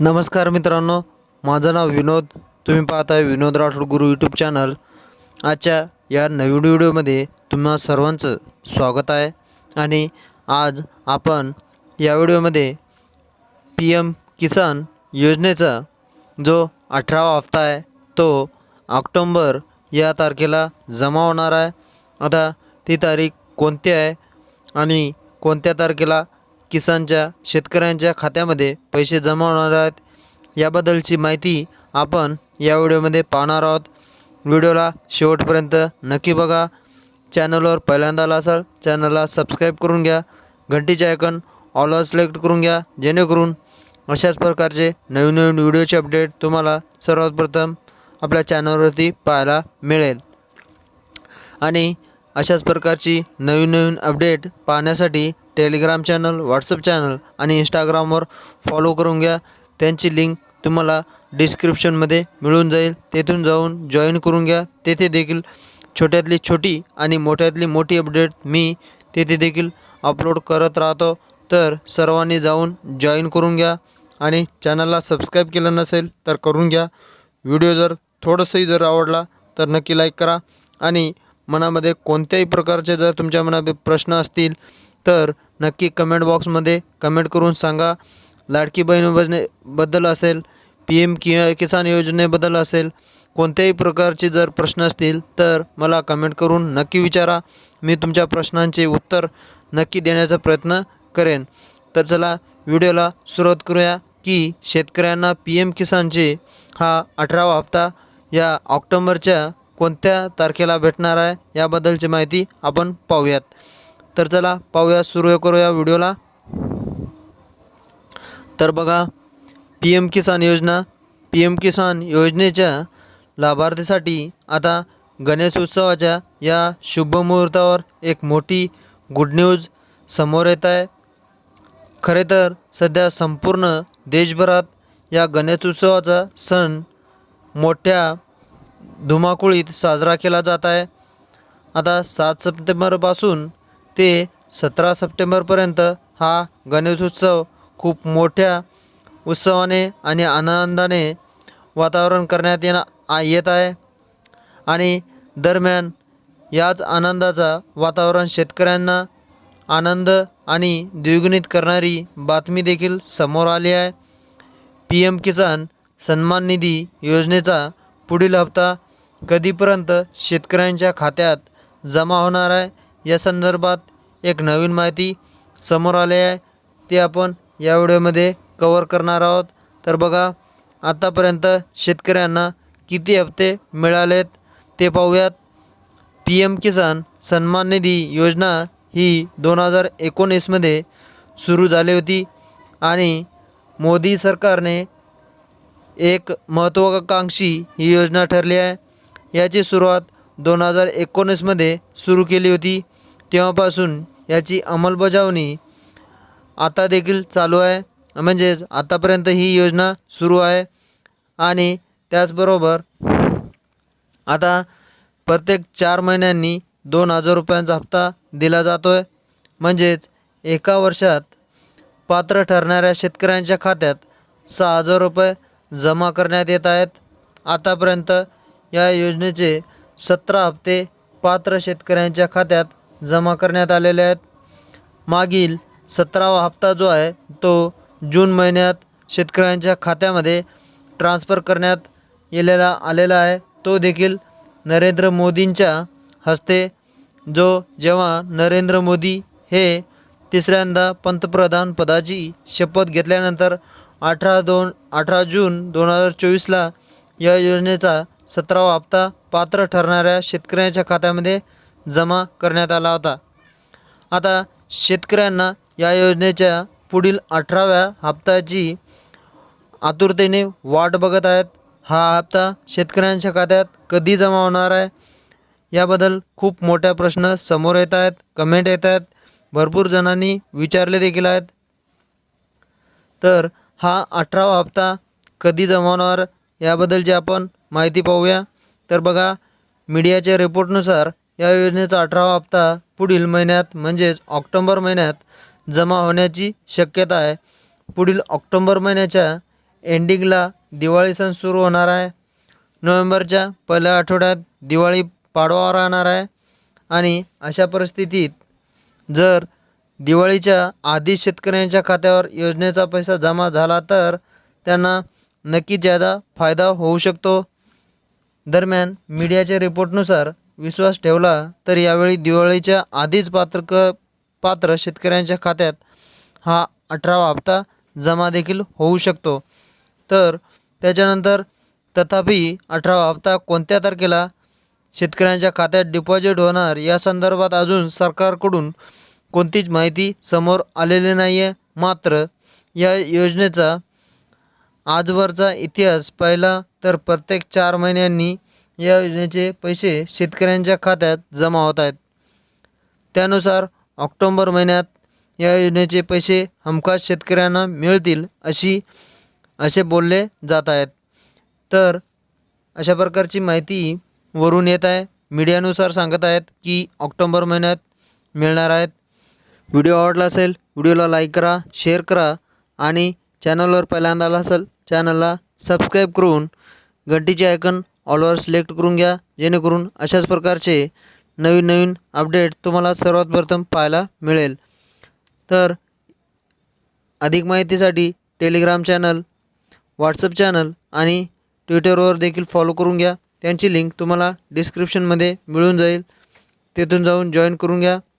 नमस्कार मित्रांनो माझं नाव विनोद. तुम्ही पाहताय विनोद राठोड गुरु यूट्यूब चॅनल आजच्या या नवीन व्हिडिओमध्ये तुम्हा सर्वांचं स्वागत आहे. आणि आज आपण या व्हिडिओमध्ये पी एम किसान योजनेचा जो अठरावा हप्ता आहे तो ऑक्टोंबर या तारखेला जमा होणार आहे. आता ती तारीख कोणती आहे आणि कोणत्या तारखेला किसानच्या शेतकऱ्यांच्या खात्यामध्ये पैसे जमा होणार आहेत. याबद्दलची माहिती आपण या व्हिडिओमध्ये पाहणार आहोत. व्हिडिओला शेवटपर्यंत नक्की बघा. चॅनलवर पहिल्यांदा आला असाल चॅनलला सबस्क्राईब करून घ्या. घंटीचे आयकन ऑलवर सिलेक्ट करून घ्या जेणेकरून अशाच प्रकारचे नवीन नवीन व्हिडिओचे अपडेट तुम्हाला सर्वात प्रथम आपल्या चॅनलवरती पाहायला मिळेल. आणि अशाच प्रकारची नवीन नवीन अपडेट पाहण्यासाठी टेलिग्राम चॅनल व्हॉट्सअप चॅनल आणि इंस्टाग्रामवर फॉलो करून घ्या. त्यांची लिंक तुम्हाला डिस्क्रिप्शनमध्ये मिळून जाईल. तेथून जाऊन जॉईन करून घ्या. तेथे देखील छोट्यातली छोटी आणि मोठ्यातली मोठी अपडेट मी तेथे देखील अपलोड करत राहतो. तर सर्वांनी जाऊन जॉईन करून घ्या आणि चॅनलला सबस्क्राईब केलं नसेल तर करून घ्या. व्हिडिओ जर थोडंसंही जर आवडला तर नक्की लाईक करा आणि मनामध्ये कोणत्याही प्रकारचे जर तुमच्या मनात प्रश्न असतील तर नक्की कमेंट बॉक्समध्ये कमेंट करून सांगा. लाडकी बहीण योजनेबद्दल असेल पी एम कि किसान योजनेबद्दल असेल कोणत्याही प्रकारचे जर प्रश्न असतील तर मला कमेंट करून नक्की विचारा. मी तुमच्या प्रश्नांचे उत्तर नक्की देण्याचा प्रयत्न करेन. तर चला व्हिडिओला सुरुवात करूया की शेतकऱ्यांना पी एम किसानचे हा अठरावा हप्ता या ऑक्टोंबरच्या कोणत्या तारखेला भेटणार आहे याबद्दलची माहिती आपण पाहूयात. तर चला पाहूया सुरू करूया व्हिडिओला. तर बघा पी एम किसान योजना पी एम किसान योजनेच्या लाभार्थीसाठी आता गणेश उत्सवाच्या या शुभमुहूर्तावर एक मोठी गुड न्यूज समोर येत आहे. खरे तर सध्या संपूर्ण देशभरात या गणेश उत्सवाचा सण मोठ्या धुमाकुळीत साजरा केला जात आहे. आता सात सप्टेंबरपासून ते सतरा सप्टेंबरपर्यंत हा गणेशोत्सव खूप मोठ्या उत्सवाने आणि आनंदाने वातावरण करण्यात येणं येत आहे. आणि दरम्यान याच आनंदाचा वातावरण शेतकऱ्यांना आनंद आणि द्विगुणित करणारी बातमी देखील समोर आली आहे. पी एम किसान सन्मान निधी योजनेचा पुढील हप्ता कधीपर्यंत शेतकऱ्यांच्या खात्यात जमा होणार आहे? या संदर्भात एक नवीन माहिती समोर आली आहे. ती आपण या व्हिडिओमध्ये कवर करणार आहोत. तर बघा आतापर्यंत शेतकऱ्यांना किती हप्ते मिळालेत ते पाहूयात. पी एम किसान सन्मान निधी योजना ही दोन हजार एकोणीसमध्ये सुरू झाली होती आणि मोदी सरकारने एक महत्त्वाकांक्षी ही योजना ठरली आहे. याची सुरुवात दोन हजार एकोणीसमध्ये सुरू केली होती. तेव्हापासून याची अंमलबजावणी आता देखील चालू आहे. म्हणजेच आतापर्यंत ही योजना सुरू आहे. आणि त्याचबरोबर आता प्रत्येक चार महिन्यांनी दोन हजार रुपयांचा हप्ता दिला जातो आहे म्हणजेच एका वर्षात पात्र ठरणाऱ्या शेतकऱ्यांच्या खात्यात सहा हजार रुपये जमा करण्यात येत आहेत. आतापर्यंत या योजनेचे सतरा हप्ते पात्र शेतकऱ्यांच्या खात्यात जमा करण्यात आलेले आहेत. मागील सतरावा हप्ता जो आहे तो जून महिन्यात शेतकऱ्यांच्या खात्यामध्ये ट्रान्स्फर करण्यात येलेला आलेला आहे. तो देखील नरेंद्र मोदींच्या हस्ते जो जेव्हा नरेंद्र मोदी हे तिसऱ्यांदा पंतप्रधान पदाची शपथ घेतल्यानंतर अठरा दोन अठरा जून दोन हजार चोवीसला या योजनेचा सतरावा हप्ता पात्र ठरणाऱ्या शेतकऱ्यांच्या खात्यामध्ये जमा करण्यात आला होता. आता शेतकऱ्यांना या योजनेच्या पुढील अठराव्या हप्त्याची आतुरतेने वाट बघत आहेत. हा हप्ता शेतकऱ्यांच्या खात्यात कधी जमा होणार आहे? याबद्दल खूप मोठ्या प्रश्न समोर येत आहेत कमेंट येत आहेत. भरपूर जणांनी विचारले देखील आहेत. तर हा अठरावा हप्ता कधी जमा होणार? याबद्दलची आपण माहिती पाहूया. तर बघा मीडियाच्या रिपोर्टनुसार या योजनेचा अठरावा हप्ता पुढील महिन्यात म्हणजेच ऑक्टोंबर महिन्यात जमा होण्याची शक्यता आहे. पुढील ऑक्टोंबर महिन्याच्या एंडिंगला दिवाळी सण सुरू होणार आहे. नोव्हेंबरच्या पहिल्या आठवड्यात दिवाळी पाडवा राहणार आहे. आणि अशा परिस्थितीत जर दिवाळीच्या आधी शेतकऱ्यांच्या खात्यावर योजनेचा पैसा जमा झाला तर त्यांना नक्की ज्यादा फायदा होऊ शकतो. दरम्यान मीडियाच्या रिपोर्टनुसार विश्वास ठेवला तर यावेळी दिवाळीच्या आधीच पात्र क पात्र शेतकऱ्यांच्या खात्यात हा अठरावा हप्ता जमा देखील होऊ शकतो. तर त्याच्यानंतर तथापि अठरावा हप्ता कोणत्या तारखेला शेतकऱ्यांच्या खात्यात डिपॉझिट होणार या संदर्भात अजून सरकारकडून कोणतीच माहिती समोर आलेली नाही आहे मात्र या योजनेचा आजवरचा इतिहास पाहिला तर प्रत्येक चार महिन्यांनी या योजनेचे पैसे शेतकऱ्यांच्या खात्यात जमा होत आहेत. त्यानुसार ऑक्टोंबर महिन्यात या योजनेचे पैसे हमखास शेतकऱ्यांना मिळतील अशी असे बोलले जात आहेत. तर अशा प्रकारची माहिती वरून येत आहे. मीडियानुसार सांगत आहेत की ऑक्टोंबर महिन्यात मिळणार आहेत. व्हिडिओ आवडला असेल व्हिडिओला लाईक करा शेअर करा आणि चॅनलवर पहिल्यांदा आला असेल चॅनलला सबस्क्राईब करून घंटीचे आयकन ऑलवर सिलेक्ट करून घ्या जेणेकरून अशाच प्रकारचे नवीन नवीन अपडेट तुम्हाला सर्वात प्रथम पाहायला मिळेल. तर अधिक माहितीसाठी टेलिग्राम चॅनल व्हॉट्सअप चॅनल आणि ट्विटरवर देखील फॉलो करून घ्या. त्यांची लिंक तुम्हाला डिस्क्रिप्शनमध्ये मिळून जाईल. तेथून जाऊन जॉईन करून घ्या.